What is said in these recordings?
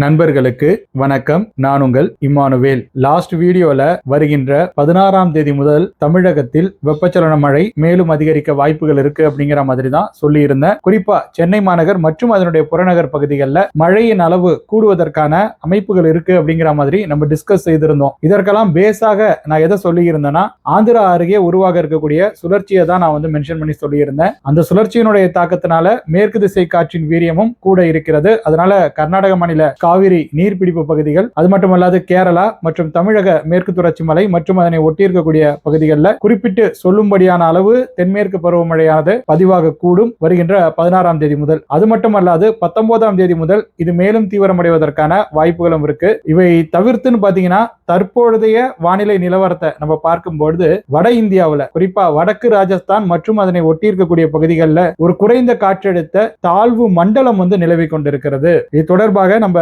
நண்பர்களுக்கு வணக்கம். நான் உங்கள் இம்மானுவேல். லாஸ்ட் வீடியோல வருகின்ற பதினாறாம் தேதி முதல் தமிழகத்தில் வெப்பச்சலன மழை மேலும் அதிகரிக்க வாய்ப்புகள் இருக்கு அப்படிங்கிற மாதிரி தான் சொல்லியிருந்தேன். குறிப்பா சென்னை மாநகர் மற்றும் அதனுடைய புறநகர் பகுதிகளில் மழையின் அளவு கூடுவதற்கான அமைப்புகள் இருக்கு அப்படிங்கிற மாதிரி நம்ம டிஸ்கஸ் செய்திருந்தோம். இதற்கெல்லாம் பேஸாக நான் எதை சொல்லியிருந்தேன்னா ஆந்திரா அருகே உருவாக இருக்கக்கூடிய சுழற்சியை தான் நான் வந்து மென்ஷன் பண்ணி சொல்லியிருந்தேன். அந்த சுழற்சியினுடைய தாக்கத்தினால மேற்கு திசை காற்றின் வீரியமும் கூட இருக்கிறது. அதனால கர்நாடக மாநில காவிரி நீர்பிடிப்பு பகுதிகள் அது மட்டுமல்லாது கேரளா மற்றும் தமிழக மேற்கு தொடர்ச்சி மலை மற்றும் அதனை ஒட்டியிருக்கக்கூடிய பகுதிகளில் குறிப்பிட்டு சொல்லும்படியான அளவு தென்மேற்கு பருவமழையானது பதிவாக கூடும் வருகின்ற பதினாறாம் தேதி முதல். அது மட்டுமல்லாது பத்தொன்பதாம் தேதி முதல் இது மேலும் தீவிரமடைவதற்கான வாய்ப்புகளும் இருக்கு. இவை தவிர்த்துன்னு பாத்தீங்கன்னா தற்பொழுதைய வானிலை நிலவரத்தை நம்ம பார்க்கும்பொழுது வட இந்தியாவில் குறிப்பா வடக்கு ராஜஸ்தான் மற்றும் அதனை ஒட்டியிருக்கக்கூடிய பகுதிகளில் ஒரு குறைந்த காற்றழுத்த தாழ்வு மண்டலம் வந்து நிலவி கொண்டிருக்கிறது. இது தொடர்பாக நம்ம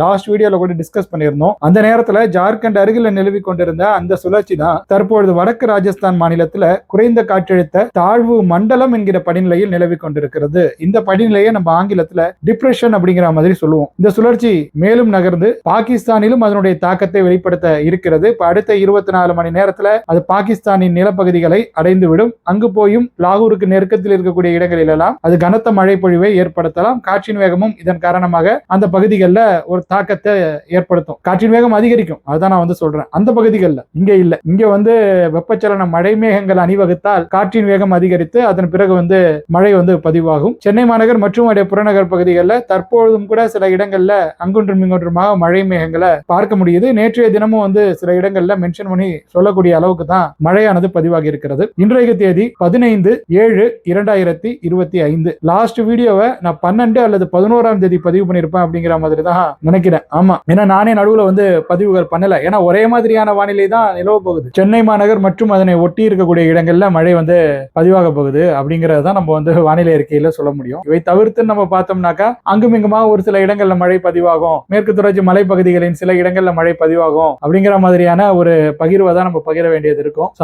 லாஸ்ட் வீடியோல கூட டிஸ்கஸ் பண்ணியிருந்தோம். அந்த நேரத்துல ஜார்க்கண்ட் அருகில் நிலவி கொண்டிருந்த அந்த சுழற்சி தான் தற்பொழுது வடக்கு ராஜஸ்தான் மாநிலத்துல குறைந்த காற்றழுத்த தாழ்வு மண்டலம் என்கிற படிநிலையில் நிலவி கொண்டிருக்கிறது இந்த படிநிலையை நம்ம ஆங்கிலத்துல டிப்ரெஷன் அப்படிங்கிற மாதிரி சொல்லுவோம். இந்த சுழற்சி மேலும் நகர்ந்து பாகிஸ்தானிலும் அதனுடைய தாக்கத்தை வெளிப்படுத்த இருக்கிறது. இப்ப அடுத்த இருபத்தி நாலு மணி நேரத்துல அது பாகிஸ்தானின் நிலப்பகுதிகளை அடைந்து விடும் அங்கு போயும் லாகூருக்கு நெருக்கத்தில் இருக்கக்கூடிய இடங்களில் எல்லாம் அது கனத்த மழை பொழிவை ஏற்படுத்தலாம். காற்றின் வேகமும் இதன் காரணமாக அந்த பகுதிகளில் ஒரு தாக்கத்தை ஏற்படுத்தும். காற்றின் வேகம் அதிகரிக்கும். அதுதான் நான் வந்து சொல்றேன். அந்த பகுதிகளில். இங்க இல்ல. இங்க வந்து வெப்பச்சலன மழை மேகங்கள் அணிவகுத்தால் காற்றின் வேகம் அதிகரித்து அதன் பிறகு வந்து மழை வந்து பதிவாகும். சென்னை மாநகர் மற்றும் அதே புறநகர் பகுதிகளில் தற்பொழுதும் கூட சில இடங்கள்ல அங்குன்றும் இங்கொன்றுமாக மழை மேகங்களை பார்க்க முடியுது. நேற்றைய தினமும் வந்து சில இடங்கள்ல மென்ஷன் பண்ணி சொல்லக்கூடிய அளவுக்கு தான் மழையானது பதிவாகி இருக்கிறது. இன்றைய தேதி பதினைந்து ஏழு இரண்டாயிரத்தி இருபத்தி ஐந்து. லாஸ்ட் வீடியோவை நான் பன்னெண்டு அல்லது பதினோராம் தேதி பதிவு பண்ணியிருப்பேன் அப்படிங்கிற மாதிரி தான் நினைக்கிறேன். ஆமா. ஏன்னா நானே நடுவுல வந்து பதிவுகள் பண்ணல. ஏன்னா ஒரே மாதிரியான வானிலை தான் நிலவ போகுது. சென்னை மாநகர் மற்றும் அதனை ஒட்டி இருக்கக்கூடிய இடங்கள்ல மழை வந்து பதிவாக போகுது அப்படிங்கறது தான் நம்ம வந்து வானிலை அறிக்கையில சொல்ல முடியும். இவை தவிர்த்து நம்ம பார்த்தோம்னாக்கா அங்கும் இங்குமா ஒரு சில இடங்கள்ல மழை பதிவாகும். மேற்கு தொடர்ச்சி மலைப்பகுதிகளின் சில இடங்கள்ல மழை பதிவாகும் அப்படிங்கிற மாதிரியான ஒரு பகிர்வை தான் நம்ம பகிர வேண்டியது இருக்கும். ஸோ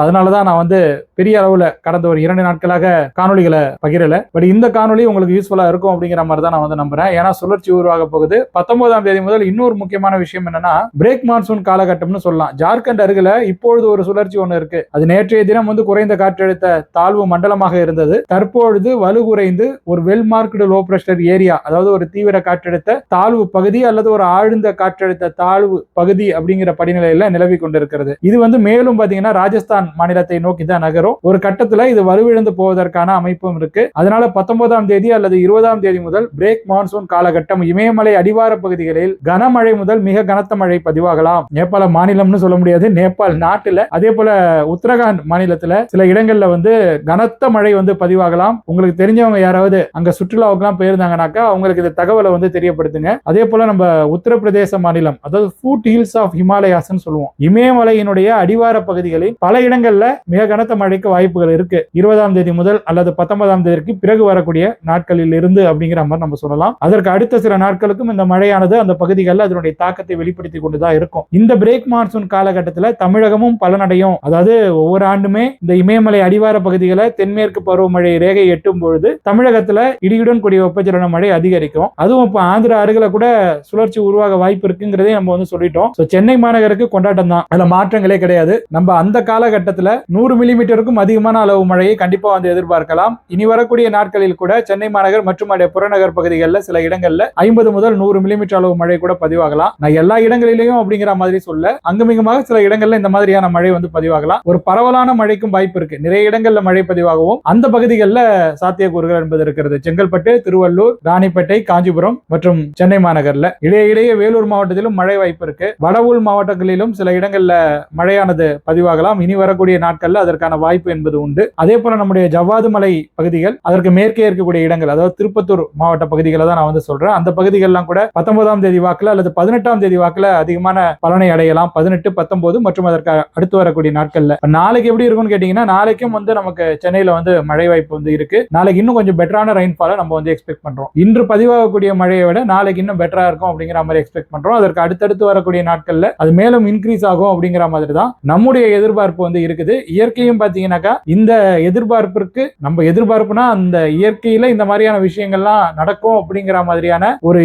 நான் வந்து பெரிய அளவுல கடந்த ஒரு இரண்டு நாட்களாக காணொலிகளை பகிரல. பட் இந்த காணொலி உங்களுக்கு யூஸ்ஃபுல்லா இருக்கும் அப்படிங்கிற மாதிரி தான் நான் வந்து நம்புறேன். ஏன்னா சுழற்சி உருவாக போகுது. பத்தொன்பது பத்தொன்பதாம் தேதி முதல் இன்னொரு முக்கியமான விஷயம் என்னன்னா பிரேக் மான்சூன் காலகட்டம்னு சொல்லலாம். ஜார்க்கண்ட் அருகில இப்பொழுது ஒரு சுழற்சி ஒன்று இருக்கு. அது நேற்றைய தினம் வந்து குறைந்த காற்றழுத்த தாழ்வு மண்டலமாக இருந்தது. தற்பொழுது வலுகுறைந்து ஒரு well marked low pressure area அதாவது ஒரு தீவிர காற்றழுத்த தாழ்வு பகுதி அல்லது ஒரு ஆழ்ந்த காற்றழுத்த தாழ்வு பகுதி அப்படிங்கிற படிநிலையில நிலவி கொண்டிருக்கிறது. இது வந்து மேலும் பாத்தீங்கன்னா ராஜஸ்தான் மாநிலத்தை நோக்கி தான் நகரும். ஒரு கட்டத்துல இது வலுவிழந்து போவதற்கான அமைப்பும் இருக்கு. அதனால பத்தொன்பதாம் தேதி அல்லது இருபதாம் தேதி முதல் பிரேக் மான்சூன் காலகட்டம் இமயமலை அடிவார பகுதி பகுதிகளில் கனமழை முதல் மிக கனத்த மழை பதிவாகலாம். நேபாள மாநிலம்னு சொல்ல முடியாது. நேபாள் நாட்டுல. அதே போல உத்தரகாண்ட் மாநிலத்துல சில இடங்கள்ல வந்து கனத்த மழை வந்து பதிவாகலாம். உங்களுக்கு தெரிஞ்சவங்க யாராவது அங்க சுற்றுலாவுக்கு எல்லாம் போயிருந்தாங்கனாக்கா அவங்களுக்கு இந்த தகவலை வந்து தெரியப்படுத்துங்க. அதே போல நம்ம உத்தரப்பிரதேச மாநிலம் அதாவது ஃபூட் ஹில்ஸ் ஆஃப் ஹிமாலயாஸ் சொல்லுவோம். இமயமலையினுடைய அடிவார பகுதிகளில் பல இடங்கள்ல மிக கனத்த மழைக்கு வாய்ப்புகள் இருக்கு. இருபதாம் தேதி முதல் அல்லது பத்தொன்பதாம் தேதிக்கு பிறகு வரக்கூடிய நாட்களில் இருந்து அப்படிங்கிற மாதிரி நம்ம சொல்லலாம். அதற்கு அடுத்த சில நாட்களுக்கும் இந்த மழையானது அந்த பகுதிகளில் அதனுடைய தாக்கத்தை வெளிப்படுத்தி கொண்டுதான் இருக்கும். இந்த பிரேக் மான்சூன் காலகட்டத்தில் தமிழகமும் பலனடையும். அதாவது ஒவ்வொரு ஆண்டுமே இந்த இமயமலை அடிவார பகுதிகளை தென்மேற்கு பருவமழை ரேகை எட்டும் பொழுது தமிழகத்துல இடியுடன் கூடிய வெப்பச்சலன மழை அதிகரிக்கும். அதுவும் இப்போ ஆந்திரா அருகில கூட சுழற்சி உருவாக வாய்ப்பு இருக்குங்கிறதே நம்ம வந்து சொல்லிட்டோம். சென்னை மாநகருக்கு கொண்டாட்டம் தான். அதுல மாற்றங்களே கிடையாது. நம்ம அந்த காலகட்டத்துல நூறு மில்லிமீட்டருக்கும் அதிகமான அளவு மழையை கண்டிப்பா வந்து எதிர்பார்க்கலாம். இனி வரக்கூடிய நாட்களில் கூட சென்னை மாநகர் மற்றும் அடைய புறநகர் பகுதிகளில் சில இடங்களில் ஐம்பது முதல் நூறு மில்லிமீட்டர் அளவு மழை கூட பதிவாகலாம். நான் எல்லா இடங்களிலையும் அப்படிங்கிற மாதிரி சொல்ல அங்குமிங்குமாக சில இடங்கள்ல இந்த மாதிரியான மழை வந்து பதிவாகலாம். ஒரு பரவலான மழைக்கும் வாய்ப்பு இருக்கு. நிறைய இடங்கள்ல மழை பதிவாகவும் அந்த பகுதிகளில் சாத்தியக்கூறுகள் என்பது இருக்கிறது. செங்கல்பட்டு திருவள்ளூர் ராணிப்பேட்டை காஞ்சிபுரம் மற்றும் சென்னை மாநகர்ல. இடையே இடையே வேலூர் மாவட்டத்திலும் மழை வாய்ப்பு இருக்கு. வடவுள் மாவட்டங்களிலும் சில இடங்கள்ல மழையானது பதிவாகலாம். இனி வரக்கூடிய நாட்கள்ல அதற்கான வாய்ப்பு என்பது உண்டு. அதே போல நம்முடைய ஜவ்வாது மலை பகுதிகள் அதற்கு மேற்கே இருக்கக்கூடிய இடங்கள் அதாவது திருப்பத்தூர் மாவட்ட பகுதிகளை தான் நான் வந்து சொல்றேன். அந்த பகுதிகள்லாம் கூட பத்தொன்பதாம் தேதி வாக்குல அல்லது பதினெட்டாம் தேதி வாக்குல அதிகமான பலனை அடையலாம். பதினெட்டு பத்தொன்பது மற்றும் அதற்கு அடுத்து வரக்கூடிய நாட்கள்ல. நாளைக்கு எப்படி இருக்கும்னு கேட்டீங்கன்னா நாளைக்கும் வந்து நமக்கு சென்னையில வந்து மழை வாய்ப்பு வந்து இருக்கு. நாளைக்கு இன்னும் கொஞ்சம் பெட்டரான ரெயின்ஃபாலை நம்ம வந்து எக்ஸ்பெக்ட் பண்றோம். இன்று பதிவாகக்கூடிய மழையை விட நாளைக்கு இன்னும் பெட்டரா இருக்கும் அப்படிங்கிற மாதிரி எக்ஸ்பெக்ட் பண்றோம். அதற்கு அடுத்தடுத்து வரக்கூடிய நாட்கள்ல அது மேலும் இன்க்ரீஸ் ஆகும் அப்படிங்கிற மாதிரி தான் நம்முடைய எதிர்பார்ப்பு வந்து இருக்குது. இயற்கையும் பாத்தீங்கன்னாக்கா இந்த எதிர்பார்ப்பிற்கு நம்ம எதிர்பார்ப்புனா அந்த இயற்கையில இந்த மாதிரியான விஷயங்கள்லாம் நடக்கும் அப்படிங்கிற மாதிரியான ஒரு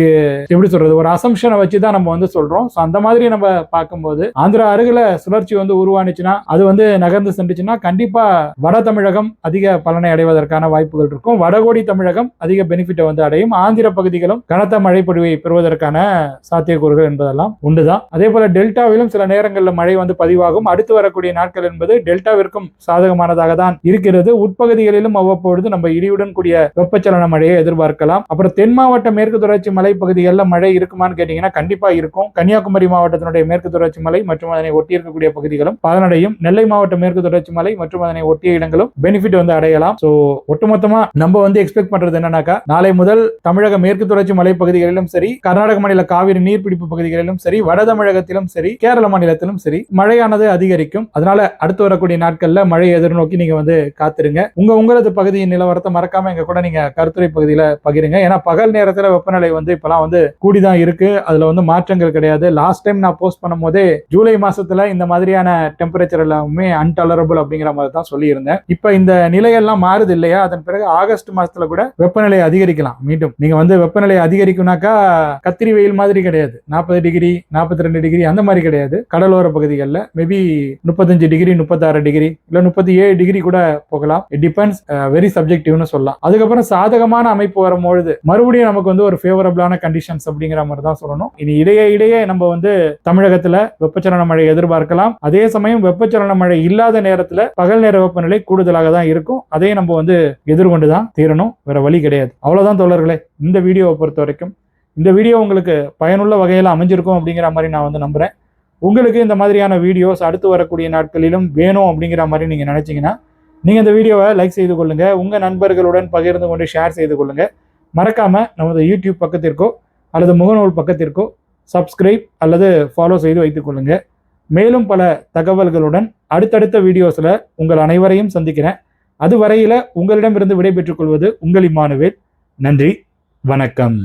எப்படி சொல்றது? சொல்றது ஒரு அசம்ஷனை வச்சு தான் நம்ம வந்து சொல்றோம். ஸோ அந்த மாதிரி நம்ம பார்க்கும்போது ஆந்திரா அருகில சுழற்சி வந்து உருவானுச்சுன்னா அது வந்து நகர்ந்து சென்றுச்சுன்னா கண்டிப்பா வட தமிழகம் அதிக பலனை அடைவதற்கான வாய்ப்புகள் இருக்கும். வடகோடி தமிழகம் அதிக பெனிஃபிட்டை வந்து அடையும். ஆந்திர பகுதிகளும் கனத்த மழைப்பொழிவை பெறுவதற்கான சாத்தியக்கூறுகள் என்பதெல்லாம் உண்டுதான். அதே போல டெல்டாவிலும் சில நேரங்களில் மழை வந்து பதிவாகும். அடுத்து வரக்கூடிய நாட்கள் என்பது டெல்டாவிற்கும் சாதகமானதாக தான் இருக்கிறது. உட்பகுதிகளிலும் அவ்வப்பொழுது நம்ம இடியுடன் கூடிய வெப்பச்சலன மழையை எதிர்பார்க்கலாம். அப்புறம் தென் மாவட்ட மேற்கு தொடர்ச்சி மலை பகுதிகளில் மழை இருக்குமான்னு கேட்டீங்கன்னா கண்டிப்பா இருக்கும். கன்னியாகுமரி மாவட்டத்தினுடைய மேற்கு தொடர்ச்சி மலை மற்றும் அதனை ஒட்டி இருக்கக்கூடிய பகுதிகளும் பலனடையும் நெல்லை மாவட்ட மேற்கு தொடர்ச்சி மலை மற்றும் அதனை ஒட்டிய இடங்களும் பெனிஃபிட் வந்து அடையலாம். சோ ஒட்டுமொத்தமா நம்ம வந்து எக்ஸ்பெக்ட் பண்றது என்னன்னாக்கா நாளை முதல் தமிழக மேற்கு தொடர்ச்சி மலை பகுதிகளிலும் சரி கர்நாடக மாநில காவிரி நீர்பிடிப்பு பகுதிகளிலும் சரி வட தமிழகத்திலும் சரி கேரள மாநிலத்திலும் சரி மழையானது அதிகரிக்கும். அதனால அடுத்து வரக்கூடிய நாட்கள்ல மழை எதிர்நோக்கி நீங்க வந்து காத்துருங்க. உங்க உங்களது பகுதியின் நிலவரத்தை மறக்காம எங்க கூட நீங்க கருத்துரை பகுதியில பகிருங்க. ஏன்னா பகல் நேரத்துல வெப்பநிலை வந்து இப்பெல்லாம் வந்து கூடி தான் இருக்கு. அதுல வந்து மாற்றங்கள் கிடையாது. லாஸ்ட் டைம் நான் போஸ்ட் பண்ணும் போதே ஜூலை மாசத்துல இந்த மாதிரியான டெம்பரேச்சர் எல்லாமே அன்டாலரபிள் அப்படிங்கிற மாதிரி தான் சொல்லியிருந்தேன். இப்ப இந்த நிலையெல்லாம் மாறுது இல்லையா? அதன் பிறகு ஆகஸ்ட் மாசத்துல கூட வெப்பநிலை அதிகரிக்கலாம் மீண்டும். நீங்க வந்து வெப்பநிலை அதிகரிக்கும்னாக்கா கத்திரி வெயில் மாதிரி கிடையாது. நாற்பது டிகிரி நாற்பத்தி ரெண்டு டிகிரி அந்த மாதிரி கிடையாது. கடலோர பகுதிகளில் மேபி முப்பத்தஞ்சு டிகிரி முப்பத்தாறு டிகிரி இல்ல முப்பத்தி ஏழு டிகிரி கூட போகலாம். இட் டிபெண்ட்ஸ் வெரி சப்ஜெக்டிவ்னு சொல்லலாம். அதுக்கப்புறம் சாதகமான அமைப்பு வரும்பொழுது மறுபடியும் நமக்கு வந்து ஒரு ஃபேவரபிளான கண்டிஷன்ஸ் அப்படிங்கிற மாதிரி தான் சொல்லணும். இனி இடையே இடையே நம்ம வந்து தமிழகத்துல வெப்பச்சலன மழை எதிர்பார்க்கலாம். அதே சமயம் வெப்பச்சலன மழை இல்லாத நேரத்துல பகல் நேர வெப்பநிலை கூடுதலாக தான் இருக்கும். அதையும் நம்ம வந்து எதிர்கொண்டு தான் தீரணும். வேற வழி கிடையாது. அவ்வளவுதான் தோழர்களே. இந்த வீடியோவை பொறுத்த வரைக்கும். இந்த வீடியோ உங்களுக்கு பயனுள்ள வகையில் அமைஞ்சிருக்கும் அப்படிங்கிற மாதிரி நான் வந்து நம்புறேன். உங்களுக்கு இந்த மாதிரியான வீடியோஸ் அடுத்து வரக்கூடிய நாட்களிலும் வேணும் அப்படிங்கிற மாதிரி நீங்க நினைச்சீங்கன்னா நீங்க இந்த வீடியோவை லைக் செய்து கொள்ளுங்க. உங்க நண்பர்களுடன் பகிர்ந்து கொண்டு ஷேர் செய்து கொள்ளுங்க. மறக்காம நமது யூடியூப் பக்கத்திற்கோ அல்லது முகநூல் பக்கத்திற்கோ சப்ஸ்கிரைப் அல்லது ஃபாலோ செய்து வைத்துக்கொள்ளுங்கள் மேலும் பல தகவல்களுடன் அடுத்தடுத்த வீடியோஸில் உங்கள் அனைவரையும் சந்திக்கிறேன். அதுவரையில் உங்களிடமிருந்து விடைபெற்றுக் கொள்வது உங்கள் இம்மானுவேல் நன்றி வணக்கம்.